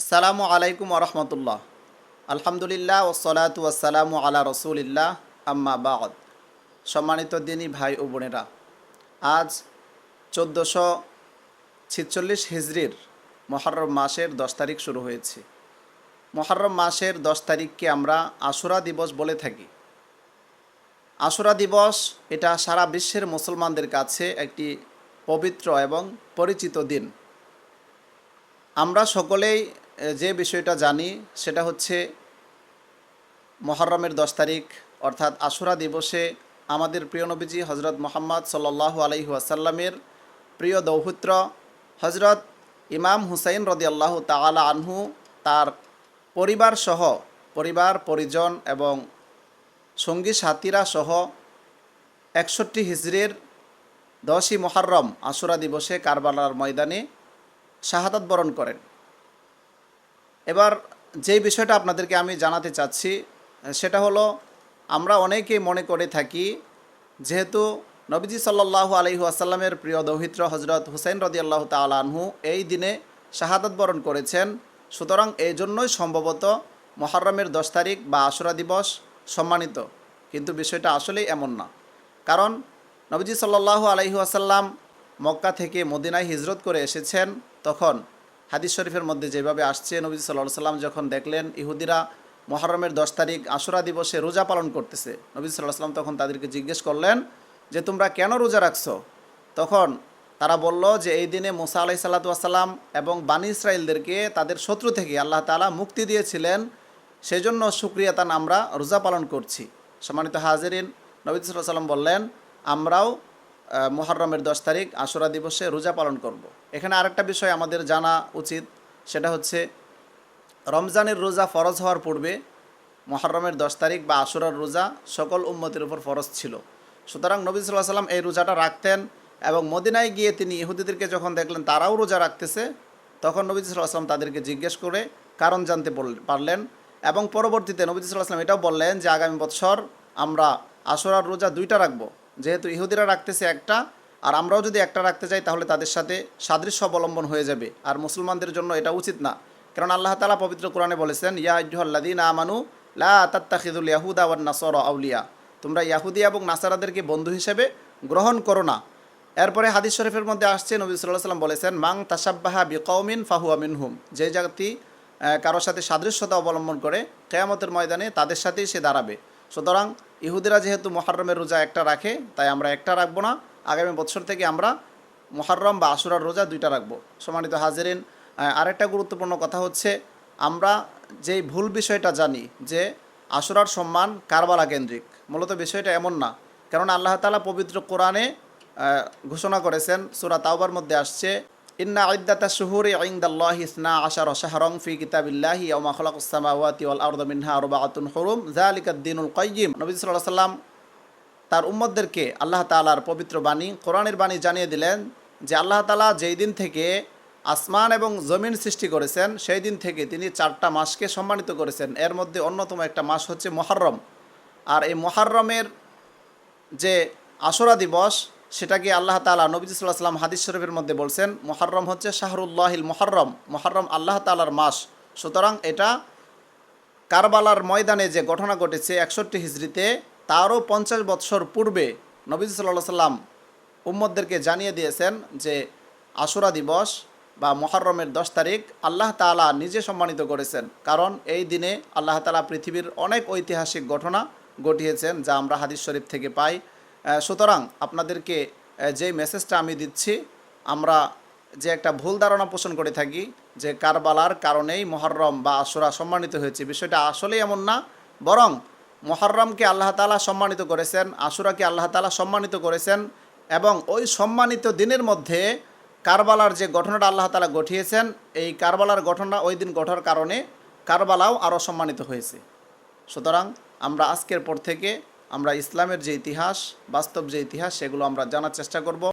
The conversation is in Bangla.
আসসালামু আলাইকুম রহমতুল্লাহ। আলহামদুলিল্লাহ ওসলাতু আসসালামু আলা রসুলিল্লাহ, আম্মা বাদ। সম্মানিত দিনী ভাই ও বোনেরা, আজ চোদ্দোশো ছিচল্লিশ হিজড়ির মহরম মাসের দশ তারিখ শুরু হয়েছে। মহরম মাসের দশ তারিখকে আমরা আশুরা দিবস বলে থাকি। আশুরা দিবস এটা সারা বিশ্বের মুসলমানদের কাছে একটি পবিত্র এবং পরিচিত দিন। আমরা সকলেই যে বিষয়টা জানি, সেটা হচ্ছে মহরমের দশ তারিখ, অর্থাৎ আশুরা দিবসে আমাদের প্রিয় নবীজি হজরত মোহাম্মদ সাল্লাহ আলহি আসাল্লামের প্রিয় দৌহিত্র হজরত ইমাম হুসাইন রদি আল্লাহ তালা আনহু, তার পরিবার সহ, পরিবার, পরিজন এবং সঙ্গী সাথীরা সহ একষট্টি হিজড়ির দশই মহরম আশুরা দিবসে কারবালার ময়দানে শাহাদাত বরণ করেন। এবার যেই বিষয়টা আপনাদেরকে আমি জানাতে চাচ্ছি, সেটা হলো আমরা অনেকেই মনে করে থাকি যেহেতু নবীজি সাল্লাহ আলহি আসাল্লামের প্রিয় দৌহিত্র হজরত হুসাইন আল্লাহ তালাহু এই দিনে শাহাদত বরণ করেছেন। সুতরাং এই জন্যই সম্ভবত মহরমের দশ তারিখ বা আশুরা দিবস সম্মানিত। কিন্তু বিষয়টা আসলেই এমন না। কারণ নবীজি সাল্লাহ আলহি আসাল্লাম মক্কা থেকে মদিনায় হিজরত করে এসেছেন। তখন হাদিস শরীফের মধ্যে যেভাবে আসছে নবী সাল্লাহ সাল্লাম যখন দেখলেন ইহুদিরা মহরমের দশ তারিখ আশুরা দিবসে রোজা পালন করতেছে নবী সাল্লাহ সাল্লাম তখন তাদেরকে জিজ্ঞেস করলেন যে, তোমরা কেন রোজা রাখছো? তখন তারা বলল যে, এই দিনে মুসা আলাই সাল্লাতাম এবং বানী ইসরায়েলদেরকে তাদের শত্রু থেকে আল্লাহ তালা মুক্তি দিয়েছিলেন সেই জন্য সুক্রিয়াতান আমরা রোজা পালন করছি। সম্মানিত হাজিরিন নবী সাল্লাহ সাল্লাম বললেন, আমরাও আহ, মুহররমের দশ তারিখ আশুরা দিবসে রোজা পালন করব। এখানে আরেকটা বিষয় আমাদের জানা উচিত সেটা হচ্ছে রমজানের রোজা ফরজ হওয়ার পূর্বে মহররমের দশ তারিখ বা আশুরার রোজা সকল উম্মতের উপর ফরজ ছিল সুতরাং নবী সাল্লাহ সাল্লাম এই রোজাটা রাখতেন এবং মদিনায় গিয়ে তিনি ইহুদিদেরকে যখন দেখলেন তারাও রোজা রাখতেছে তখন নবী সাল্লাহ সাল্লাম তাদেরকে জিজ্ঞেস করে কারণ জানতে পারলেন এবং পরবর্তীতে নবী সাল্লাহ সাল্লাম এটাও বললেন যে আগামী বছর আমরা আশুরার রোজা দুইটা রাখব যেহেতু ইহুদিরা রাখতেছে একটা, আর আমরাও যদি একটা রাখতে চাই তাহলে তাদের সাথে সাদৃশ্য অবলম্বন হয়ে যাবে। আর মুসলমানদের জন্য এটা উচিত না। কারণ আল্লাহ তালা পবিত্র কোরআনে বলেছেন, ইয়া ইজুহাল্লাদিন আমানু লা তাত্তাখিদুল ইয়াহুদা ওয়ান নাসর আউলিয়া। তোমরা ইয়াহুদি এবং নাসারাদেরকে বন্ধু হিসেবে গ্রহণ করো না। এরপরে হাদিস শরীফের মধ্যে আসছে, নবী সাল্লাহ সাল্লাম বলেছেন মাং তাসাব্বাহা বিকৌমিন ফাহুয়া মিনহুম। যে জাতি কারোর সাথে সাদৃশ্যতা অবলম্বন করে, কেয়ামতের ময়দানে তাদের সাথেই সে দাঁড়াবে। সুতরাং ইহুদিরা যেহেতু মহারমের রোজা একটা রাখে, তাই আমরা একটা রাখব না। আগামী বছর থেকে আমরা মহারম বা আশুরার রোজা দুইটা রাখব। সম্মানিত হাজিরিন আরেকটা গুরুত্বপূর্ণ কথা হচ্ছে, আমরা যেই ভুল বিষয়টা জানি যে আশুরার সম্মান কারবালা কেন্দ্রিক, মূলত বিষয়টা এমন না। কারণ আল্লাহ তালা পবিত্র কোরআনে ঘোষণা করেছেন, সুরা তাওবার মধ্যে আসছে ইন্না আইদাতা শুহুরি আইন্দাল্লাহ ইসনা আশার শাহরং ফি কিতাবিল্লাহি ওমা খলাকুসামাওয়াতি ওয়াল আরদ মিনহা আরবাআতুন হুরুম। যালিকাদ দীনুল কাইয়িম নবী সাল্লাল্লাহু সাল্লাম তার উম্মতদেরকে আল্লাহ তালার পবিত্র বাণী, কোরআনের বাণী জানিয়ে দিলেন যে আল্লাহ তালা যেই দিন থেকে আসমান এবং জমিন সৃষ্টি করেছেন, সেই দিন থেকে তিনি চারটা মাসকে সম্মানিত করেছেন। এর মধ্যে অন্যতম একটা মাস হচ্ছে মহারম আর এই মহারমের যে আশরা দিবস সেটাকে আল্লাহ তালা নবী সাল্লাহ সাল্লাম হাদিস শরীফের মধ্যে বলছেন মহারম হচ্ছে শাহরুল্লাহিল মহারম মহারম আল্লাহ তালার মাস। সুতরাং এটা কারবালার ময়দানে যে ঘটনা ঘটেছে একষট্টি হিজড়িতে, তারও পঞ্চাশ বৎসর পূর্বে নবী সাল্লাহ সাল্লাম উম্মদদেরকে জানিয়ে দিয়েছেন যে আশুরা দিবস বা মহরমের দশ তারিখ আল্লাহ তালা নিজে সম্মানিত করেছেন। কারণ এই দিনে আল্লাহ তালা পৃথিবীর অনেক ঐতিহাসিক ঘটনা ঘটিয়েছেন যা আমরা হাদিস শরীফ থেকে পাই। সুতরাং আপনাদেরকে যেই মেসেজটা আমি দিচ্ছি, আমরা যে একটা ভুল ধারণা পোষণ করে থাকি, যে কারবালার কারণেই মহরম বা আশুরা সম্মানিত হয়েছে, বিষয়টা আসলেই এমন না। বরং মহরমকে আল্লাহ তালা সম্মানিত করেছেন, আশুরাকে আল্লাহ তালা সম্মানিত করেছেন এবং ওই সম্মানিত দিনের মধ্যে কারবালার যে ঘটনাটা আল্লাহ তালা ঘটিয়েছেন এই কারবালার ঘটনা ওই দিন ঘটার কারণে কারবালাও আরও সম্মানিত হয়েছে। সুতরাং আমরা আজকের পর থেকে আমরা ইসলামের যে ইতিহাস বাস্তব যে ইতিহাস সেগুলো আমরা জানার চেষ্টা করব।